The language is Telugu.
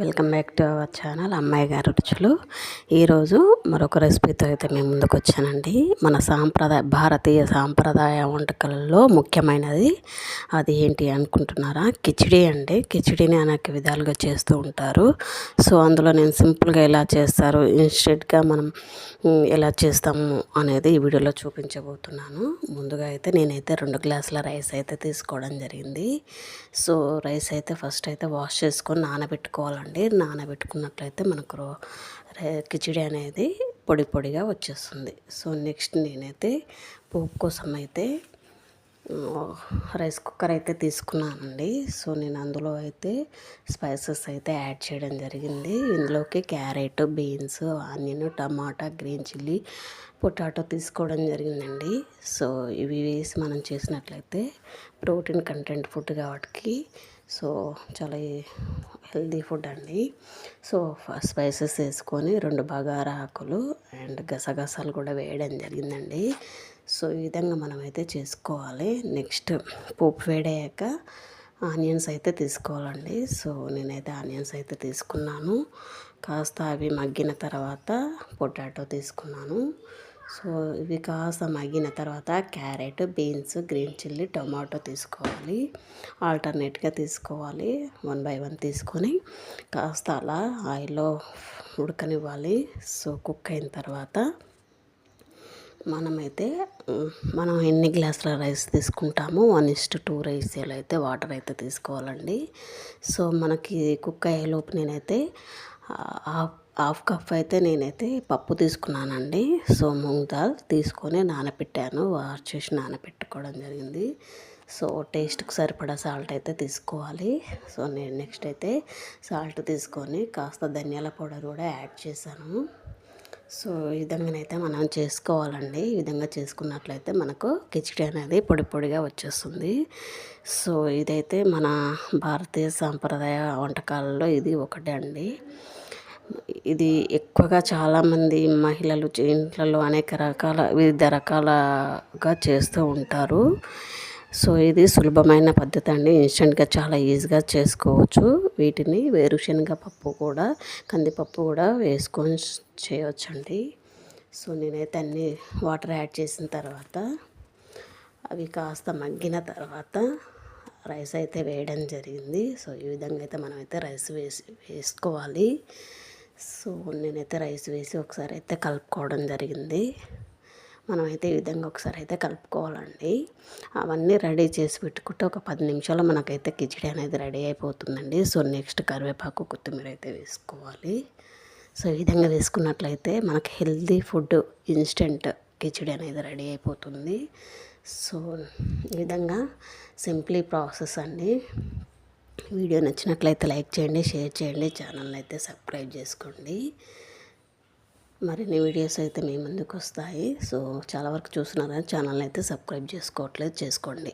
Welcome back to our channel అమ్మాయి గారి రుచులు. ఈరోజు మరొక రెసిపీతో అయితే మేము ముందుకు వచ్చానండి. మన సాంప్రదాయ భారతీయ సాంప్రదాయ వంటకాలలో ముఖ్యమైనది అది ఏంటి అనుకుంటున్నారా? కిచిడి అండి. కిచిడిని అనేక విధాలుగా చేస్తూ ఉంటారు. సో అందులో నేను సింపుల్గా ఎలా చేస్తారు ఇన్స్టెంట్గా మనం ఎలా చేస్తాము అనేది ఈ వీడియోలో చూపించబోతున్నాను. ముందుగా అయితే నేనైతే రెండు గ్లాసుల రైస్ అయితే తీసుకోవడం జరిగింది. సో రైస్ అయితే ఫస్ట్ అయితే వాష్ చేసుకొని నానబెట్టుకోవాలండి. నానబెట్టుకున్నట్లయితే మనకు కిచిడి అనేది పొడి పొడిగా వచ్చేస్తుంది. సో నెక్స్ట్ నేనైతే పోపు కోసం అయితే రైస్ కుక్కర్ అయితే తీసుకున్నానండి. సో నేను అందులో అయితే స్పైసెస్ అయితే యాడ్ చేయడం జరిగింది. ఇందులోకి carrot beans onion tomato green chilli potato తీసుకోవడం జరిగిందండి. సో ఇవి వేసి మనం చేసినట్లయితే ప్రోటీన్ కంటెంట్ ఫుడ్ కాబట్టి సో చాలా హెల్దీ ఫుడ్ అండి. సో స్పైసెస్ వేసుకొని రెండు బగారా ఆకులు అండ్ గసగసాలు కూడా వేయడం జరిగిందండి. సో ఈ విధంగా మనమైతే చేసుకోవాలి. నెక్స్ట్ పోపు వేడయ్యాక ఆనియన్స్ అయితే తీసుకోవాలండి. సో నేనైతే ఆనియన్స్ అయితే తీసుకున్నాను. కాస్త అవి మగ్గిన తర్వాత పొటాటో తీసుకున్నాను. సో ఇవి కాస్త మగ్గిన తర్వాత carrot beans green chilli tomato తీసుకోవాలి. ఆల్టర్నేట్గా తీసుకోవాలి. వన్ బై వన్ తీసుకొని కాస్త అలా ఆయిల్లో ఉడకనివ్వాలి. సో కుక్ అయిన తర్వాత మనమైతే మనం ఎన్ని గ్లాసుల రైస్ తీసుకుంటామో వన్ ఇస్ట్ టూ రైస్ అయితే వాటర్ అయితే తీసుకోవాలండి. సో మనకి కుక్ అయ్యేలోపు నేనైతే హాఫ్ హాఫ్ కప్ అయితే నేనైతే పప్పు తీసుకున్నానండి. సో మూంగ్ దాల్ తీసుకొని నానబెట్టాను వాష్ చేసి నానబెట్టుకోవడం జరిగింది. సో టేస్ట్కి సరిపడా సాల్ట్ అయితే తీసుకోవాలి. సో నేను నెక్స్ట్ అయితే సాల్ట్ తీసుకొని కాస్త ధనియాల పౌడర్ కూడా యాడ్ చేశాను. సో ఈ విధంగానైతే మనం చేసుకోవాలండి. ఈ విధంగా చేసుకున్నట్లయితే మనకు కిచిడి అనేది పొడి పొడిగా వచ్చేస్తుంది. సో ఇదైతే మన భారతీయ సాంప్రదాయ వంటకాలలో ఇది ఒకటే అండి ఇది ఎక్కువగా చాలామంది మహిళలు ఇంట్లలో అనేక రకాల వివిధ రకాలుగా చేస్తూ ఉంటారు. సో ఇది సులభమైన పద్ధతి అండి. ఇన్స్టెంట్గా చాలా ఈజీగా చేసుకోవచ్చు. వీటిని వేరుశనగ పప్పు కూడా కందిపప్పు కూడా వేసుకొని చేయవచ్చండి సో నేనైతే అన్ని వాటర్ యాడ్ చేసిన తర్వాత అవి కాస్త మగ్గిన తర్వాత రైస్ అయితే వేయడం జరిగింది. సో ఈ విధంగా అయితే మనమైతే రైస్ వేసి వేసుకోవాలి. సో నేనైతే రైస్ వేసి ఒకసారి అయితే కలుపుకోవడం జరిగింది. మనమైతే ఈ విధంగా ఒకసారి అయితే కలుపుకోవాలండి. అవన్నీ రెడీ చేసి పెట్టుకుంటే ఒక పది నిమిషాలు మనకైతే కిచిడి అనేది రెడీ అయిపోతుందండి. సో నెక్స్ట్ కరివేపాకు కొత్తిమీర అయితే వేసుకోవాలి. సో ఈ విధంగా వేసుకున్నట్లయితే మనకి హెల్దీ ఫుడ్ ఇన్స్టెంట్ కిచిడి అనేది రెడీ అయిపోతుంది. సో ఈ విధంగా సింప్లీ ప్రాసెస్ అండి. వీడియో నచ్చినట్లయితే లైక్ చేయండి షేర్ చేయండి ఛానల్ని అయితే సబ్స్క్రైబ్ చేసుకోండి. మరిన్ని వీడియోస్ అయితే మీ ముందుకు వస్తాయి. సో చాలా వరకు చూస్తున్నారని ఛానల్ని అయితే సబ్స్క్రైబ్ చేసుకోవట్లేదు చేసుకోండి.